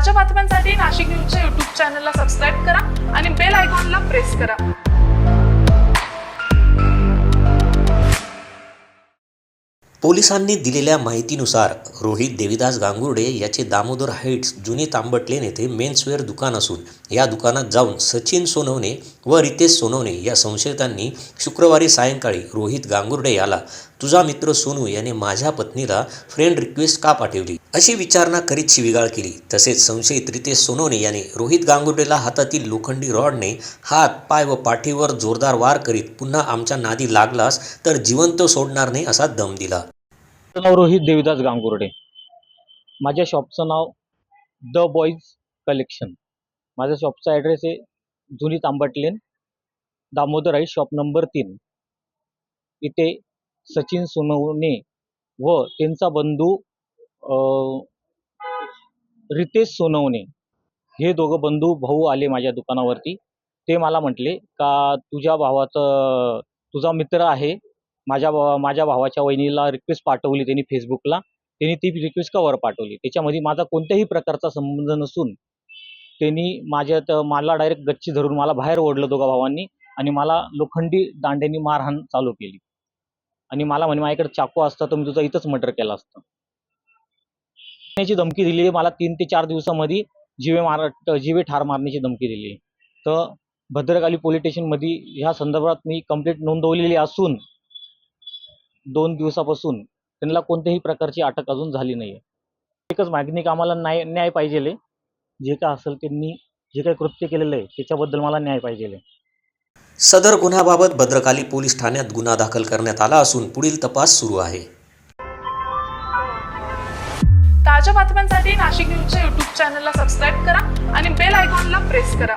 ताज्या बातम्यांसाठी नाशिक न्यूजच्या युट्यूब चॅनलला सबस्क्राईब करा आणि बेल आयकॉनला प्रेस करा. पोलिसांनी दिलेल्या माहितीनुसार रोहित देविदास गांगुर्डे याचे दामोदर हाईट्स जुने तांबट लेन येथे मेन्सवेअर दुकान असून या दुकानात जाऊन सचिन सोनवणे व रितेश सोनवणे या संशयितांनी शुक्रवारी सायंकाळी रोहित गांगुर्डे याला तुझा मित्र सोनू याने माझ्या पत्नीला फ्रेंड रिक्वेस्ट का पाठवली? अशी विचारणा करीत शिविगाळ केली. तसेच संशयित रितेश सोनवणे याने रोहित गांगुर्डेला हातातील लोखंडी रॉडने हात पाय व पाठीवर जोरदार वार करीत पुन्हा आमच्या नादी लागलास तर जिवंत सोडणार नाही असा दम दिला. नाव रोहित देविदास गांगुर्डे. माझ्या शॉपचं नाव द बॉईज कलेक्शन माझ्या शॉपचा ॲड्रेस आहे जुनी तांबट लेन दामोदर आई शॉप नंबर तीन. इथे सचिन सोनवणे व त्यांचा बंधू रितेश सोनवणे. हे दोघं बंधू भाऊ आले माझ्या दुकानावरती. ते मला म्हटले का तुझ्या भावाचं तुझा मित्र आहे. माझ्या भावा माझ्या भावाच्या वहिनीला रिक्वेस्ट पाठवली त्यांनी फेसबुकला त्यांनी ती रिक्वेस्ट कवर पाठवली. त्याच्यामध्ये माझा कोणत्याही प्रकारचा संबंध नसून त्यांनी माझ्यात मला डायरेक्ट गच्ची धरून मला बाहेर ओढलं दोघा भावांनी आणि मला लोखंडी दांड्यांनी मारहाण चालू केली. आणि मला म्हणे माझ्याकडे चाकू असता तर मी तुझं इथंच मर्डर केलं असतं. याची धमकी दिली मला तीन ते चार दिवसामध्ये जिवे मार जिवे ठार मारण्याची धमकी दिली तर भद्रकाली पोलीस स्टेशनमध्ये ह्या संदर्भात मी कंप्लेंट नोंदवलेली असून दोन दिवसापासून त्यांना कोणत्याही प्रकारची अटक अजून झाली नाही आहे एकच मागणी का आम्हाला न्याय न्याय पाहिजे जे काय असेल त्यांनी जे काही कृत्य केलेलं आहे त्याच्याबद्दल मला न्याय पाहिजे सदर गुन्ह्याबाबत भद्रकाली पोलीस ठाण्यात गुन्हा दाखल करण्यात आला असून पुढील तपास सुरू आहे. ताज्या बातम्यांसाठी नाशिक न्यूजच्या युट्यूब चॅनलला सबस्क्राईब करा आणि बेल आयकॉनला प्रेस करा.